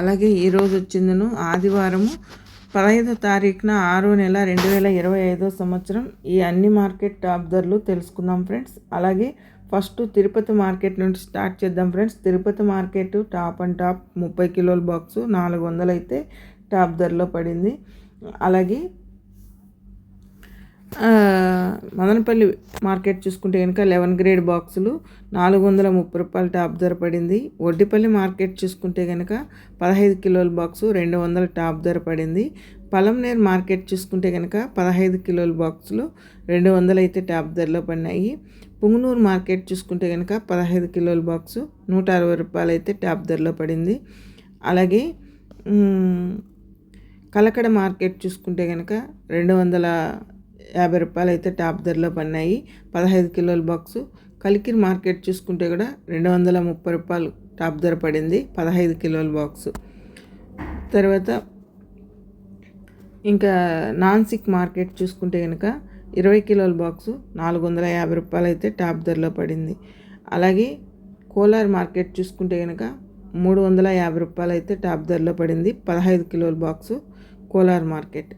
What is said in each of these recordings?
అలాగే ఈరోజు వచ్చిందను ఆదివారము పదహైదో తారీఖున ఆరో నెల రెండు వేల ఇరవై ఐదో సంవత్సరం. ఈ అన్ని మార్కెట్ టాప్ ధరలు తెలుసుకుందాం ఫ్రెండ్స్. అలాగే ఫస్ట్ తిరుపతి మార్కెట్ నుండి స్టార్ట్ చేద్దాం friends. Tirupati market top and top ముప్పై కిలోల బాక్సు నాలుగు వందలు అయితే టాప్ ధరలో పడింది. అలాగే మదనపల్లి మార్కెట్ చూసుకుంటే కనుక లెవెన్ గ్రేడ్ బాక్సులు నాలుగు వందల ముప్పై రూపాయల టాప్ ధర పడింది. ఒడ్డిపల్లి మార్కెట్ చూసుకుంటే కనుక పదహైదు కిలోల బాక్సు రెండు వందల టాప్ ధర పడింది. పలంనేర్ మార్కెట్ చూసుకుంటే కనుక పదహైదు కిలోల బాక్సులు రెండు వందలు అయితే టాప్ ధరలో పడినాయి. పుంగనూరు మార్కెట్ చూసుకుంటే కనుక పదహైదు కిలోల బాక్సు నూట అరవై రూపాయలు అయితే టాప్ ధరలో పడింది. అలాగే కలకడ మార్కెట్ చూసుకుంటే కనుక రెండు వందల యాభై రూపాయలు అయితే టాప్ ధరలో పడినాయి. పదహైదు కిలోల బాక్సు. కలికిరి మార్కెట్ చూసుకుంటే కూడా రెండు వందల ముప్పై రూపాయలు టాప్ ధర పడింది పదహైదు కిలోల బాక్సు. తర్వాత ఇంకా నాన్సిక్ మార్కెట్ చూసుకుంటే కనుక ఇరవై కిలోల బాక్సు నాలుగు వందల యాభై రూపాయలు అయితే టాప్ ధరలో పడింది. అలాగే కోలార్ మార్కెట్ చూసుకుంటే కనుక మూడు వందల యాభై రూపాయలు అయితే టాప్ ధరలో పడింది పదహైదు కిలోల బాక్సు కోలార్ మార్కెట్.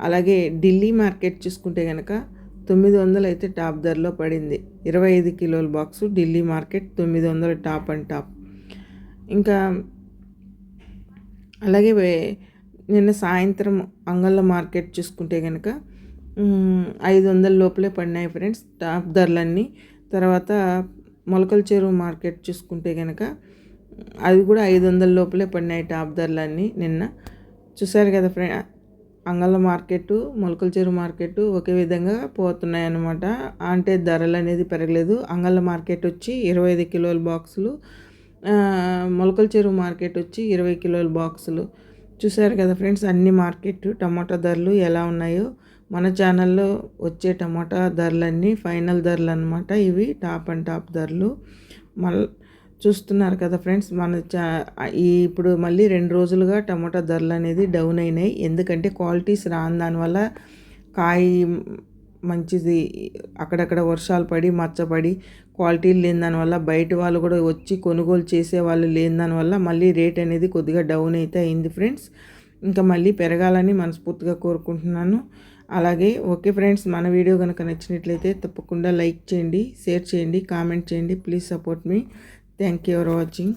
అలాగే ఢిల్లీ మార్కెట్ చూసుకుంటే కనుక తొమ్మిది వందలు అయితే టాప్ ధరలో పడింది. ఇరవై ఐదు కిలోల బాక్సు ఢిల్లీ మార్కెట్ తొమ్మిది వందలు టాప్ అండ్ టాప్. ఇంకా అలాగే వే- నిన్న సాయంత్రం అంగళ్ళ మార్కెట్ చూసుకుంటే కనుక ఐదు వందల లోపలే పడినాయి ఫ్రెండ్స్ టాప్ ధరలన్నీ. తర్వాత మొలకల చెరువు మార్కెట్ చూసుకుంటే కనుక అవి కూడా ఐదు వందల లోపలే పడినాయి టాప్ ధరలన్నీ నిన్న. చూసారు కదా ఫ్రెండ్ అంగళ్ళ మార్కెట్ మొలకల చెరువు మార్కెట్ ఒకే విధంగా పోతున్నాయి అన్నమాట అంటే ధరలు అనేది పెరగలేదు. అంగళ్ళ మార్కెట్ వచ్చి ఇరవై ఐదు కిలోల బాక్సులు మొలకల చెరువు మార్కెట్ వచ్చి ఇరవై కిలోల బాక్సులు. చూసారు కదా ఫ్రెండ్స్ అన్ని మార్కెట్ టమాటా ధరలు ఎలా ఉన్నాయో. మన ఛానల్లో వచ్చే టమాటా ధరలన్నీ ఫైనల్ ధరలు అనమాట ఇవి టాప్ అండ్ టాప్ ధరలు. మళ్ళీ చూస్తున్నారు కదా ఫ్రెండ్స్ మన చా ఈ ఇప్పుడు మళ్ళీ రెండు రోజులుగా టమాటా ధరలు అనేది డౌన్ అయినాయి. ఎందుకంటే క్వాలిటీస్ రాని దానివల్ల కాయ మంచిది అక్కడక్కడ వర్షాలు పడి మచ్చపడి క్వాలిటీ లేని దానివల్ల బయట వాళ్ళు కూడా వచ్చి కొనుగోలు చేసే వాళ్ళు లేని దానివల్ల మళ్ళీ రేట్ అనేది కొద్దిగా డౌన్ అయితే అయింది ఫ్రెండ్స్. ఇంకా మళ్ళీ పెరగాలని మనస్ఫూర్తిగా కోరుకుంటున్నాను. అలాగే ఓకే ఫ్రెండ్స్ మన వీడియో కనుక నచ్చినట్లయితే తప్పకుండా లైక్ చేయండి షేర్ చేయండి కామెంట్ చేయండి. Please support me. Thank you, Rodin.